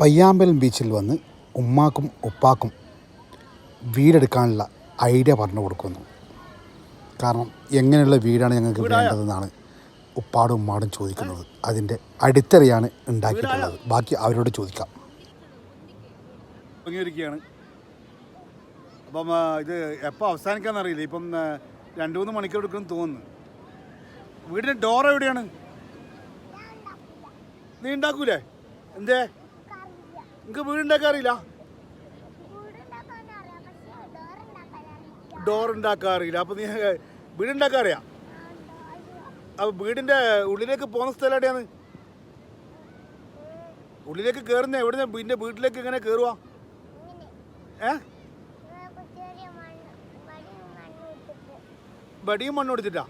പയ്യാമ്പലം ബീച്ചിൽ വന്ന് ഉമ്മാക്കും ഉപ്പാക്കും വീടെടുക്കാനുള്ള ഐഡിയ പറഞ്ഞു കൊടുക്കുന്നു. കാരണം എങ്ങനെയുള്ള വീടാണ് ഞങ്ങൾക്ക് വേണ്ടതെന്നാണ് ഉപ്പാടും ഉമ്മാടും ചോദിക്കുന്നത്. അതിന്റെ അടിത്തറയാണ് ഉണ്ടാക്കിയിട്ടുള്ളത്. ബാക്കി അവരോട് ചോദിക്കാം. അപ്പം ഇത് എപ്പോൾ അവസാനിക്കാന്ന് അറിയില്ല. ഇപ്പം രണ്ട് മൂന്ന് മണിക്കൂർ എടുക്കുമെന്ന് തോന്നുന്നു. വീടിന്റെ ഡോർ എവിടെയാണ്? നീ ഉണ്ടാക്കൂലേ? എന്തേ? നിനക്ക് വീടുണ്ടാക്കാൻ അറിയില്ല? ഡോർ ഉണ്ടാക്കാൻ അറിയില്ല. അപ്പം നീ വീടുണ്ടാക്കാൻ അറിയാം? അപ്പൊ വീടിന്റെ ഉള്ളിലേക്ക് പോകുന്ന സ്ഥലം എവിടെയാണ്? ഉള്ളിലേക്ക് കയറുന്ന എവിടെ വീടിന്റെ വീട്ടിലേക്ക് ഇങ്ങനെ കയറുക ഏ? വടിയും മണ്ണ് കൊടുത്തിട്ടാ